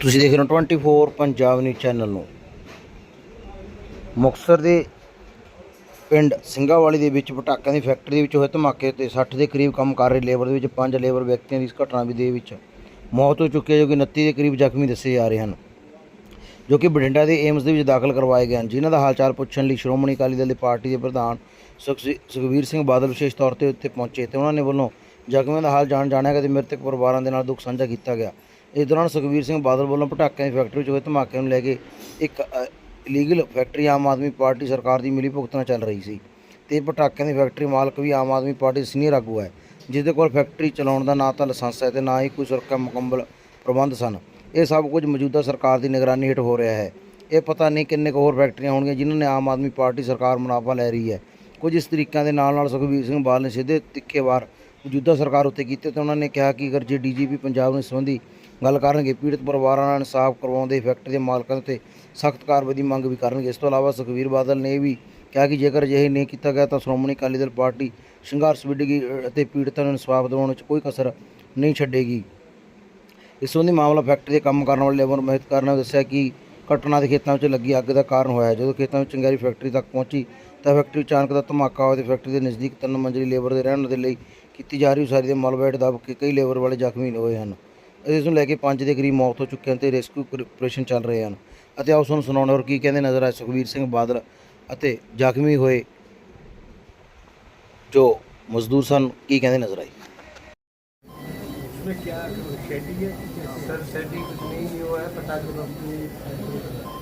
ਤੁਸੀਂ ਦੇਖ ਰਹੇ ਹੋ 24 ਪੰਜਾਬ ਨਿਊਜ਼ ਚੈਨਲ ਨੂੰ। ਮੁਕਤਸਰ ਦੇ ਪਿੰਡ ਸਿੰਘਾਵਾਲੀ ਦੇ ਵਿੱਚ ਪਟਾਕਿਆਂ ਦੀ ਫੈਕਟਰੀ ਦੇ ਵਿੱਚ ਹੋਏ ਧਮਾਕੇ ਤੇ 60 ਦੇ ਕਰੀਬ ਕੰਮ ਕਰ ਰਹੇ ਲੇਬਰ ਦੇ ਵਿੱਚ ਪੰਜ ਲੇਬਰ ਵਿਅਕਤੀਆਂ ਦੀ ਇਸ ਘਟਨਾ ਵੀ ਦੇ ਵਿੱਚ ਮੌਤ ਹੋ ਚੁੱਕੀ ਹੈ, ਜੋ ਕਿ 29 ਦੇ ਕਰੀਬ ਜ਼ਖਮੀ ਦੱਸੇ ਜਾ ਰਹੇ ਹਨ, ਜੋ ਕਿ ਬਠਿੰਡਾ ਦੇ ਏਮਸ ਦੇ ਵਿੱਚ ਦਾਖਲ ਕਰਵਾਏ ਗਏ ਹਨ। ਜਿਨ੍ਹਾਂ ਦਾ ਹਾਲਚਾਲ ਪੁੱਛਣ ਲਈ ਸ਼੍ਰੋਮਣੀ ਅਕਾਲੀ ਦਲ ਦੀ ਪਾਰਟੀ ਦੇ ਪ੍ਰਧਾਨ ਸੁਖਸੀ- ਸੁਖਬੀਰ ਸਿੰਘ ਬਾਦਲ ਵਿਸ਼ੇਸ਼ ਤੌਰ ਤੇ ਉੱਥੇ ਪਹੁੰਚੇ ਤੇ ਉਹਨਾਂ ਨੇ ਵੱਲੋਂ ਜ਼ਖਮੀਆਂ ਦਾ ਹਾਲ ਜਾਣ ਜਾਣਿਆ ਗਿਆ ਤੇ ਮ੍ਰਿਤਕ ਪਰਿਵਾਰਾਂ ਦੇ ਨਾਲ ਦੁੱਖ ਸਾਂਝਾ ਕੀਤਾ ਗਿਆ। ਇਸ ਦੌਰਾਨ ਸੁਖਬੀਰ ਸਿੰਘ ਬਾਦਲ ਵੱਲੋਂ ਪਟਾਕਿਆਂ ਦੀ ਫੈਕਟਰੀ 'ਚ ਹੋਏ ਧਮਾਕੇ ਨੂੰ ਲੈ ਕੇ ਇੱਕ illegal factory Aam Aadmi party ਸਰਕਾਰ ਦੀ ਮਿਲੀ ਭੁਗਤ ਨਾਲ ਚੱਲ ਰਹੀ ਸੀ ਤੇ ਪਟਾਕਿਆਂ ਦੀ ਫੈਕਟਰੀ ਮਾਲਕ ਵੀ ਆਮ ਆਦਮੀ ਪਾਰਟੀ ਸੀਨੀਅਰ ਆਗੂ ਹੈ ਜਿਸ ਦੇ ਕੋਲ ਫੈਕਟਰੀ ਚਲਾਉਣ ਦਾ ਨਾ ਤਾਂ ਲਾਇਸੈਂਸ ਹੈ ਤੇ ਨਾ ਹੀ ਕੋਈ ਸੁਰੱਖਿਆ ਮੁਕੰਮਲ ਪ੍ਰਬੰਧ ਸਨ। ਇਹ ਸਭ ਕੁਝ ਮੌਜੂਦਾ ਸਰਕਾਰ ਦੀ ਨਿਗਰਾਨੀ ਹੇਠ ਹੋ ਰਿਹਾ ਹੈ। ਇਹ ਪਤਾ ਨਹੀਂ ਕਿੰਨੇ ਕੁ ਹੋਰ ਫੈਕਟਰੀਆਂ ਹੋਣਗੀਆਂ ਜਿਨ੍ਹਾਂ ਨੇ ਆਮ ਆਦਮੀ ਪਾਰਟੀ ਸਰਕਾਰ ਮੁਨਾਫਾ ਲੈ ਰਹੀ ਹੈ। ਕੁਝ ਇਸ ਤਰੀਕਿਆਂ ਦੇ ਨਾਲ ਨਾਲ ਸੁਖਬੀਰ ਸਿੰਘ ਬਾਦਲ ਨੇ ਸਿੱਧੇ ਤਿੱਖੇ ਵਾਰ ਮੌਜੂਦਾ ਸਰਕਾਰ ਉੱਤੇ ਕੀਤੇ ਤੇ ਉਹਨਾਂ ਨੇ ਕਿਹਾ ਕਿ ਅਗਰ ਜੇ ਡੀਜੀਪੀ ਪੰਜਾਬ ਨੂੰ ਸੰਬੰਧੀ ਗੱਲ ਕਰਨਗੇ, ਪੀੜਤ ਪਰਿਵਾਰਾਂ ਨਾਲ ਇਨਸਾਫ ਕਰਵਾਉਂਦੇ, ਫੈਕਟਰੀ ਦੇ ਮਾਲਕਾਂ ਉੱਤੇ ਸਖਤ ਕਾਰਵਾਈ ਦੀ ਮੰਗ ਵੀ ਕਰਨਗੇ। ਇਸ ਤੋਂ ਇਲਾਵਾ ਸੁਖਬੀਰ ਬਾਦਲ ਨੇ ਇਹ ਵੀ ਕਿਹਾ ਕਿ ਜੇਕਰ ਅਜਿਹੇ ਨਹੀਂ ਕੀਤਾ ਗਿਆ ਤਾਂ ਸ਼੍ਰੋਮਣੀ ਅਕਾਲੀ ਦਲ ਪਾਰਟੀ ਸੰਘਰਸ਼ ਵਿੱਢੇਗੀ ਅਤੇ ਪੀੜਤਾਂ ਨੂੰ ਇਨਸਾਫ ਦਿਵਾਉਣ ਵਿੱਚ ਕੋਈ ਕਸਰ ਨਹੀਂ ਛੱਡੇਗੀ। ਇਸ ਸੰਬੰਧੀ ਮਾਮਲਾ ਫੈਕਟਰੀ ਦੇ ਕੰਮ ਕਰਨ ਵਾਲੇ ਲੇਬਰ ਮਹਿਤਕਾਰ ਨੇ ਦੱਸਿਆ ਕਿ ਘਟਨਾ ਦੇ ਖੇਤਾਂ ਵਿੱਚ ਲੱਗੀ ਅੱਗ ਦਾ ਕਾਰਨ ਹੋਇਆ ਜਦੋਂ ਖੇਤਾਂ ਵਿੱਚ ਚੰਗਾਰੀ ਫੈਕਟਰੀ ਤੱਕ ਪਹੁੰਚੀ ਤਾਂ ਫੈਕਟਰੀ ਅਚਾਨਕ ਦਾ ਧਮਾਕਾ ਹੋਇਆ ਤੇ ਫੈਕਟਰੀ ਦੇ ਨਜ਼ਦੀਕ ਤਿੰਨ ਮੰਜ਼ਲੀ ਲੇਬਰ ਦੇ ਰਹਿਣ ਦੇ ਲਈ ਕੀਤੀ ਜਾ ਰਹੀ ਉਸਾਰੀ ਦੇ ਮਲਬੇ ਹੇਠ ਦਬ ਕੇ ਕਈ ਲੇਬਰ ਵਾਲੇ ਜ਼ਖਮੀ ਹੋਏ ਹਨ। ਇਸ ਨੂੰ ਲੈ ਕੇ ਪੰਜ ਦੇ ਕਰੀਬ ਮੌਤ ਹੋ ਚੁੱਕੀ ਹਨ ਤੇ ਰੈਸਕਿਊ ਆਪਰੇਸ਼ਨ ਚੱਲ ਰਹੇ ਹਨ ਅਤੇ ਆਓ ਤੁਹਾਨੂੰ ਸੁਣਾਉਣਾ ਹੋਰ ਕੀ ਕਹਿੰਦੇ ਨਜ਼ਰ ਆਏ ਸੁਖਬੀਰ ਸਿੰਘ ਬਾਦਲ ਅਤੇ ਜ਼ਖਮੀ ਹੋਏ ਜੋ ਮਜ਼ਦੂਰ ਸਨ ਕੀ ਕਹਿੰਦੇ ਨਜ਼ਰ ਆਏ उसमें क्या शेडी है सर शेडी कुछ नहीं ये वो है पटाखे कंपनी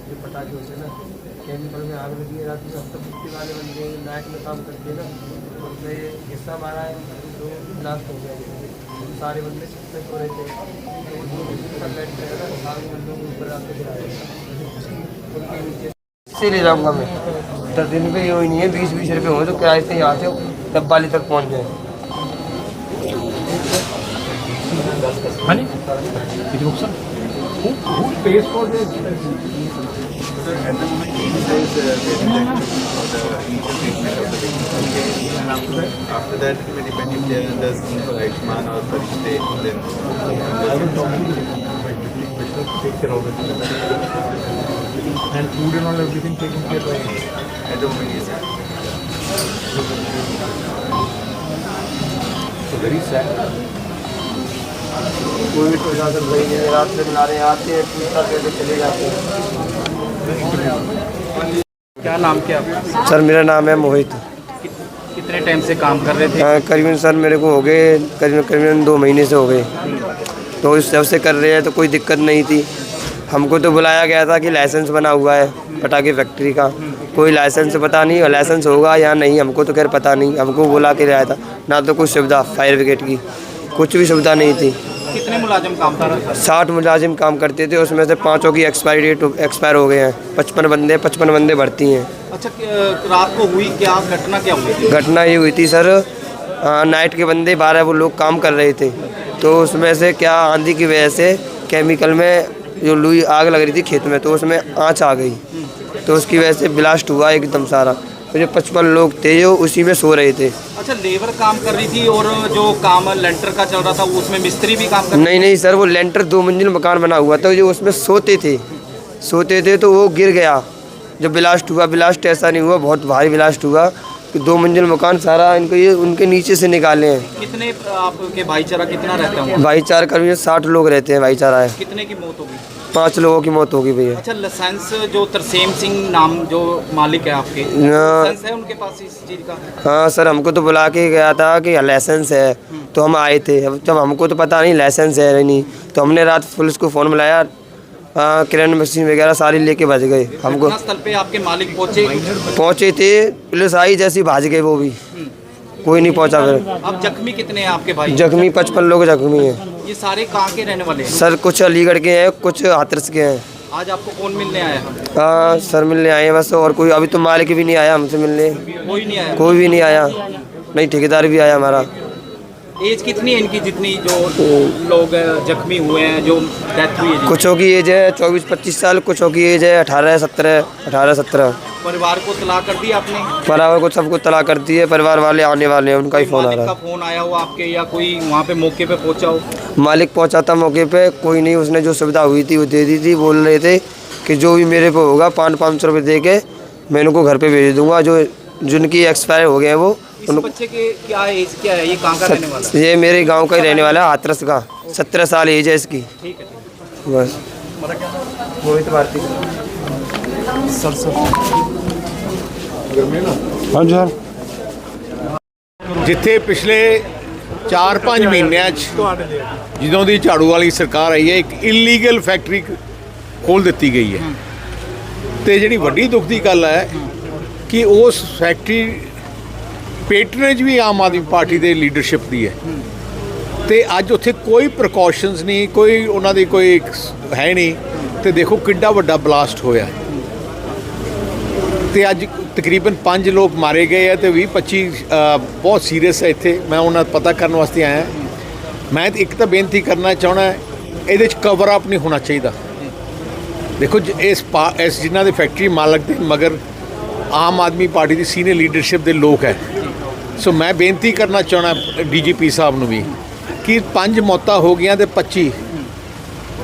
जो पटाखे होते हैं ना केमिकल में आग लगी है रात में हफ़्ता पुष्टि वाले बन गए नाइट में काम करते ना। उसमें हिस्सा मारा है तो ब्लास्ट हो गया सारे बंदे छत सो रहे थे। तो ऊपर बैठते हैं ना आग बंदों के ऊपर आके उनके नीचे से ले जाऊँगा मैं। दस दिन पे ये नहीं है बीस बीस रुपये हुए तो किराए से यहाँ से तब बाली तक पहुँच जाए? Who, who pays for this? At the moment, he says uh, they detected for the initial treatment of the victim. And after that, after that, it will depend if there does Eichmann or Farishte, then I will talk to you. Better take care of it. And food and all everything taken care by at the moment, yes. So very sad. कोई भी प्रशासन वही नहीं है रात से बुलाने आते हैं पूछता करके चले जाते हैं क्या नाम क्या? आपका? सर मेरा नाम है मोहित। कि- कितने टाइम से काम कर रहे थे? अ, करीबन सर मेरे को हो गए करीबन करीबन दो महीने से हो गए। तो इस जब से कर रहे हैं तो कोई दिक्कत नहीं थी। हमको तो बुलाया गया था कि लाइसेंस बना हुआ है पटाखे फैक्ट्री का। कोई लाइसेंस पता नहीं और लाइसेंस होगा या नहीं हमको तो खैर पता नहीं। हमको बुला के लाया था ना तो कुछ सुविधा फायर ब्रिगेड की। कुछ भी सुविधा नहीं थी। कितने मुलाजिम काम कर रहे साठ मुलाजिम काम करते थे उसमें से पाँचों की एक्सपायरी डेट एक्सपायर हो गए हैं। पचपन बंदे पचपन बंदे भर्ती हैं। अच्छा रात को हुई क्या घटना क्या हुई थी? घटना ये हुई थी सर नाइट के बंदे बारह वो लोग काम कर रहे थे। तो उसमें से क्या आंधी की वजह से केमिकल में जो लुई आग लग रही थी खेत में तो उसमें आँच आ गई। तो उसकी वजह से ब्लास्ट हुआ एकदम सारा। तो जो पचपन लोग थे जो उसी में सो रहे थे। अच्छा लेबर काम कर रही थी और जो काम लेंटर का चल रहा था उसमें मिस्त्री भी काम कर नहीं नहीं सर वो लेंटर दो मंजिल मकान बना हुआ था जो उसमें सोते थे। सोते थे तो वो गिर गया। जब ब्लास्ट हुआ ब्लास्ट ऐसा नहीं हुआ बहुत भारी ब्लास्ट हुआ कि दो मंजिल मकान सारा इनको ये उनके नीचे से निकाले हैं। कितने आपके भाईचारा कितना रहता है भाईचारा करीब साठ लोग रहते हैं भाईचारा है। कितने की मौत होगी पाँच लोगों की मौत होगी भैया। अच्छा लाइसेंस जो तरसेम सिंह नाम जो मालिक है आपके ना- लाइसेंस है उनके पास इस चीज़ का? हाँ सर हमको तो बुला के गया था कि लाइसेंस है तो हम आए थे। अब जब हमको तो पता नहीं लाइसेंस है नहीं तो हमने रात पुलिस को फ़ोन मिलाया हाँ, किरण मशीन वगैरह सारी लेके बच गए हमको। स्थल पे आपके मालिक पहुँचे? पहुँचे थे पुलिस आई जैसी भाज गए वो भी। कोई नहीं पहुँचा फिर। अब जख्मी कितने हैं आपके भाई? जख्मी पचपन लोग जख्मी हैं। ये सारे कहाँ के रहने वाले हैं? सर कुछ अलीगढ़ के हैं कुछ हाथरस के हैं। आज आपको कौन मिलने आया हाँ? सर मिलने आए हैं बस और कोई अभी तो मालिक भी नहीं आया हमसे मिलने। कोई नहीं आया। कोई भी नहीं आया। नहीं ठेकेदार भी आया हमारा। एज कितनी है इनकी जितनी जो लोग जख्मी हुए हैं जो डेथ हुई है? कुछों की एज है चौबीस पच्चीस साल कुछों की एज है अठारह सत्रह अठारह सत्रह। परिवार को तलाक कर दिया आपने? परिवार को सबको तलाक कर दिए परिवार वाले आने वाले हैं उनका ही फ़ोन आ रहा का फ़ोन आया हो आपके या कोई वहाँ पे मौके पे पहुँचा हो? मालिक पहुँचा था मौके पे कोई नहीं उसने जो सुविधा हुई थी वो दे दी थी बोल रहे थे कि जो भी मेरे पे होगा पाँच पाँच सौ रुपये दे के मैं इनको घर पे भेज दूँगा जो जिनकी एक्सपायर हो गए हैं वो इस बच्चे के क्या एज क्या है ये कहाँ का रहने वाला है ये मेरे गांव का ही रहने वाला है हाथरस का सत्रह साल एज है इसकी ठीक है ठीक है। बस मोहित भारती ਹਾਂਜੀ ਸਰ ਜਿੱਥੇ ਪਿਛਲੇ 4-5 ਮਹੀਨਿਆਂ 'ਚ ਜਦੋਂ ਦੀ ਝਾੜੂ ਵਾਲੀ ਸਰਕਾਰ ਆਈ ਹੈ ਇੱਕ ਇਲੀਗਲ ਫੈਕਟਰੀ ਖੋਲ ਦਿੱਤੀ ਗਈ ਹੈ ਤੇ ਜਿਹੜੀ ਵੱਡੀ ਦੁੱਖ ਦੀ ਗੱਲ ਹੈ ਕਿ ਉਸ ਫੈਕਟਰੀ ਪੇਟਰੇਜ ਵੀ ਆਮ ਆਦਮੀ ਪਾਰਟੀ ਦੇ ਲੀਡਰਸ਼ਿਪ ਦੀ ਹੈ। ਤੇ ਅੱਜ ਉੱਥੇ ਕੋਈ ਪ੍ਰੀਕਾਸ਼ਨਸ ਨਹੀਂ, ਕੋਈ ਉਹਨਾਂ ਦੀ ਕੋਈ ਹੈ ਨਹੀਂ। ਤੇ ਦੇਖੋ ਕਿੱਡਾ ਵੱਡਾ ਬਲਾਸਟ ਹੋਇਆ। ਤੇ ਅੱਜ ਤਕਰੀਬਨ 5 ਲੋਕ ਮਾਰੇ ਗਏ ਆ ਤੇ 20 25 ਬਹੁਤ ਸੀਰੀਅਸ ਹੈ ਇੱਥੇ। ਮੈਂ ਉਹਨਾਂ ਦਾ ਪਤਾ ਕਰਨ ਵਾਸਤੇ ਆਇਆ। ਮੈਂ ਇੱਕ ਤਾਂ ਬੇਨਤੀ ਕਰਨਾ ਚਾਹਣਾ ਇਹਦੇ ਚ ਕਵਰ ਅਪ ਨਹੀਂ ਹੋਣਾ ਚਾਹੀਦਾ। ਦੇਖੋ ਜ- ਇਸ ਪਾ- ਇਸ ਜਿਨ੍ਹਾਂ ਦੇ ਫੈਕਟਰੀ ਮਾਲਕ ਦੇ ਮਗਰ ਆਮ ਆਦਮੀ ਪਾਰਟੀ ਦੀ ਸੀਨੀਅਰ ਲੀਡਰਸ਼ਿਪ ਦੇ ਲੋਕ ਹੈ। ਸੋ ਮੈਂ ਬੇਨਤੀ ਕਰਨਾ ਚਾਹਣਾ ਡੀਜੀਪੀ ਸਾਹਿਬ ਨੂੰ ਵੀ ਕਿ ਪੰਜ ਮੌਤਾਂ ਹੋ ਗਈਆਂ ਤੇ 25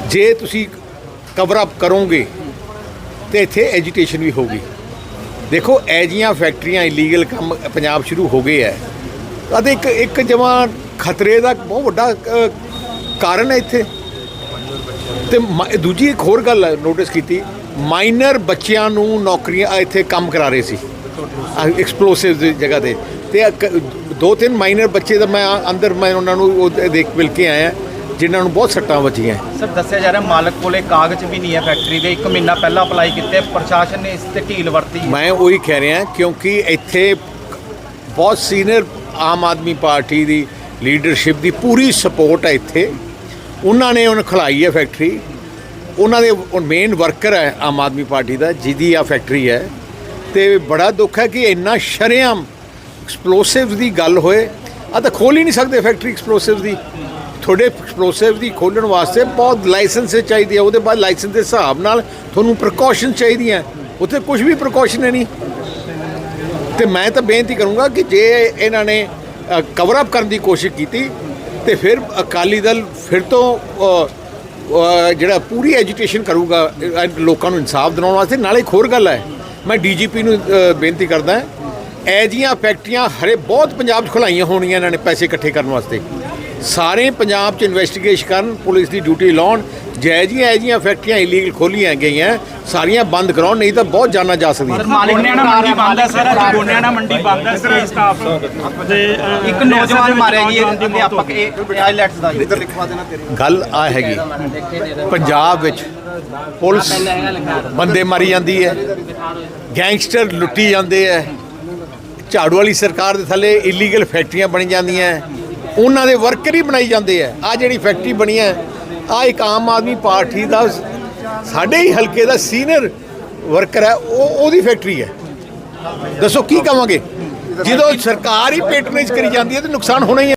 ਜੇ ਤੁਸੀਂ ਕਵਰ ਅਪ ਕਰੋਗੇ ਤੇ ਇੱਥੇ ਐਜੀਟੇਸ਼ਨ ਵੀ ਹੋਗੀ ਦੇਖੋ ਐਜੀਆਂ ਫੈਕਟਰੀਆਂ ਇਲੀਗਲ ਕੰਮ ਪੰਜਾਬ ਸ਼ੁਰੂ ਹੋ ਗਏ ਹੈ। ਅਤੇ ਇੱਕ ਇੱਕ ਜਮਾਂ ਖਤਰੇ ਦਾ ਬਹੁਤ ਵੱਡਾ ਕਾਰਨ ਹੈ ਇੱਥੇ। ਤੇ ਮ- ਦੂਜੀ ਇੱਕ ਹੋਰ ਗੱਲ ਨੋਟਿਸ ਕੀਤੀ ਮਾਈਨਰ ਬੱਚਿਆਂ ਨੂੰ ਨੌਕਰੀਆਂ ਇੱਥੇ ਕੰਮ ਕਰਾ ਰਹੇ ਸੀ। ਐਕਸਪਲੋਸਿਵ ਦੀ ਜਗ੍ਹਾ ਤੇ। ਤੇ ਦੋ ਤਿੰਨ ਮਾਈਨਰ ਬੱਚੇ ਦਾ ਮੈਂ ਅੰਦਰ ਮੈਂ ਉਹਨਾਂ ਨੂੰ ਉਹ ਦੇਖ ਮਿਲ ਕੇ ਆਇਆ ਜਿਨ੍ਹਾਂ ਨੂੰ ਬਹੁਤ ਸੱਟਾਂ ਵੱਜੀਆਂ। ਸਰ ਦੱਸਿਆ ਜਾ ਰਿਹਾ ਮਾਲਕ ਕੋਲੇ ਕਾਗਜ਼ ਵੀ ਨਹੀਂ ਹੈ ਫੈਕਟਰੀ ਦੇ। ਇੱਕ ਮਹੀਨਾ ਪਹਿਲਾਂ ਅਪਲਾਈ ਕੀਤੇ ਪ੍ਰਸ਼ਾਸਨ ਨੇ ਇਸ ਤੇ ਢੀਲ ਵਰਤੀ। ਮੈਂ ਉਹੀ ਕਹਿ ਰਿਹਾ ਕਿਉਂਕਿ ਇੱਥੇ ਬਹੁਤ ਸੀਨੀਅਰ ਆਮ ਆਦਮੀ ਪਾਰਟੀ ਦੀ ਲੀਡਰਸ਼ਿਪ ਦੀ ਪੂਰੀ ਸਪੋਰਟ ਹੈ ਇੱਥੇ। ਉਹਨਾਂ ਨੇ ਉਹਨੂੰ ਖਲਾਈ ਹੈ ਫੈਕਟਰੀ ਉਹਨਾਂ ਦੇ ਮੇਨ ਵਰਕਰ ਹੈ ਆਮ ਆਦਮੀ ਪਾਰਟੀ ਦਾ ਜਿਹਦੀ ਆ ਫੈਕਟਰੀ ਹੈ। ਤੇ ਬੜਾ ਦੁੱਖ ਹੈ ਕਿ ਇੰਨਾ ਸ਼ਰੇਆਮ ਐਕਸਪਲੋਸਿਵ ਦੀ ਗੱਲ ਹੋਏ ਆ ਤਾਂ ਖੋਲ ਹੀ ਨਹੀਂ ਸਕਦੇ ਫੈਕਟਰੀ ਐਕਸਪਲੋਸਿਵ ਦੀ। ਤੁਹਾਡੇ ਐਕਸਪਲੋਸਿਵ ਦੀ ਖੋਲਣ ਵਾਸਤੇ ਬਹੁਤ ਲਾਇਸੈਂਸ ਚਾਹੀਦੀ ਹੈ ਉਹਦੇ ਬਾਅਦ ਲਾਇਸੈਂਸ ਦੇ ਹਿਸਾਬ ਨਾਲ ਤੁਹਾਨੂੰ ਪ੍ਰੀਕਾਸ਼ਨ ਚਾਹੀਦੀਆਂ ਉੱਥੇ ਕੁਝ ਵੀ ਪ੍ਰੀਕਾਸ਼ਨ ਹੈ ਨਹੀਂ। ਤੇ ਮੈਂ ਤਾਂ ਬੇਨਤੀ ਕਰੂੰਗਾ ਕਿ ਜੇ ਇਹਨਾਂ ਨੇ ਕਵਰ ਅਪ ਕਰਨ ਦੀ ਕੋਸ਼ਿਸ਼ ਕੀਤੀ, ਤੇ ਫਿਰ ਅਕਾਲੀ ਦਲ ਫਿਰ ਤੋਂ ਜਿਹੜਾ ਪੂਰੀ ਐਜੀਟੇਸ਼ਨ ਕਰੂਗਾ ਲੋਕਾਂ ਨੂੰ ਇਨਸਾਫ ਦਿਵਾਉਣ ਵਾਸਤੇ, ਨਾਲੇ ਇੱਕ ਹੋਰ ਗੱਲ ਹੈ, ਮੈਂ ਡੀਜੀਪੀ ਨੂੰ ਬੇਨਤੀ ਕਰਦਾ ਐ ਜੀਆਂ ਫੈਕਟਰੀਆਂ ਹਰੇ ਬਹੁਤ ਪੰਜਾਬ 'ਚ ਖੁਲਾਈਆਂ ਹੋਣੀਆਂ ਇਹਨਾਂ ਨੇ ਪੈਸੇ ਇਕੱਠੇ ਕਰਨ ਵਾਸਤੇ। ਸਾਰੇ ਪੰਜਾਬ 'ਚ ਇਨਵੈਸਟੀਗੇਸ਼ਨ ਕਰਨ ਪੁਲਿਸ ਦੀ ਡਿਊਟੀ ਲਾਉਣ ਜੈ ਜੀਆਂ ਐ ਜੀਆਂ ਫੈਕਟਰੀਆਂ ਇਲੀਗਲ ਖੋਲੀਆਂ ਗਈਆਂ ਸਾਰੀਆਂ ਬੰਦ ਕਰਾਉਣ ਨਹੀਂ ਤਾਂ ਬਹੁਤ ਜਾਨਾਂ ਜਾ ਸਕਦੀਆਂ। ਮਾਲਿਕ ਨੇ ਮੰਡੀ ਬੰਦ ਹੈ ਸਰ। ਅੱਜ ਗੋਨਿਆਣਾ ਮੰਡੀ ਬੰਦ ਹੈ ਸਰ ਸਟਾਫ ਇੱਕ ਨੌਜਵਾਨ ਮਾਰਿਆ ਜੀ ਇਹ ਅਧਿਆਪਕ ਇਹ ਆਈਲੈਟਸ ਦਾ ਇੱਧਰ ਲਿਖਵਾ ਦੇਣਾ ਤੇਰੇ ਗੱਲ ਆ ਹੈਗੀ। ਪੰਜਾਬ ਵਿੱਚ ਪੁਲਿਸ ਬੰਦੇ ਮਾਰੀ ਜਾਂਦੀ ਹੈ। ਗੈਂਗਸਟਰ ਲੁੱਟੀ ਜਾਂਦੇ ਹੈ। ਝਾੜੂ ਵਾਲੀ ਸਰਕਾਰ ਦੇ ਥੱਲੇ ਇਲੀਗਲ ਫੈਕਟਰੀਆਂ ਬਣੀ ਜਾਂਦੀਆਂ। ਉਹਨਾਂ ਦੇ ਵਰਕਰ ਹੀ ਬਣਾਈ ਜਾਂਦੇ ਆ। ਆ ਜਿਹੜੀ ਫੈਕਟਰੀ ਬਣੀ ਹੈ ਆ ਇੱਕ ਆਮ ਆਦਮੀ ਪਾਰਟੀ ਦਾ ਸਾਡੇ ਹੀ ਹਲਕੇ ਦਾ ਸੀਨੀਅਰ ਵਰਕਰ ਹੈ ਉਹ ਉਹਦੀ ਫੈਕਟਰੀ ਹੈ ਦੱਸੋ ਕੀ ਕਵਾਂਗੇ? ਜਦੋਂ ਸਰਕਾਰ ਹੀ ਪੇਟਰੇਜ ਕਰੀ ਜਾਂਦੀ ਹੈ ਤੇ ਨੁਕਸਾਨ ਹੋਣਾ ਹੀ ਹੈ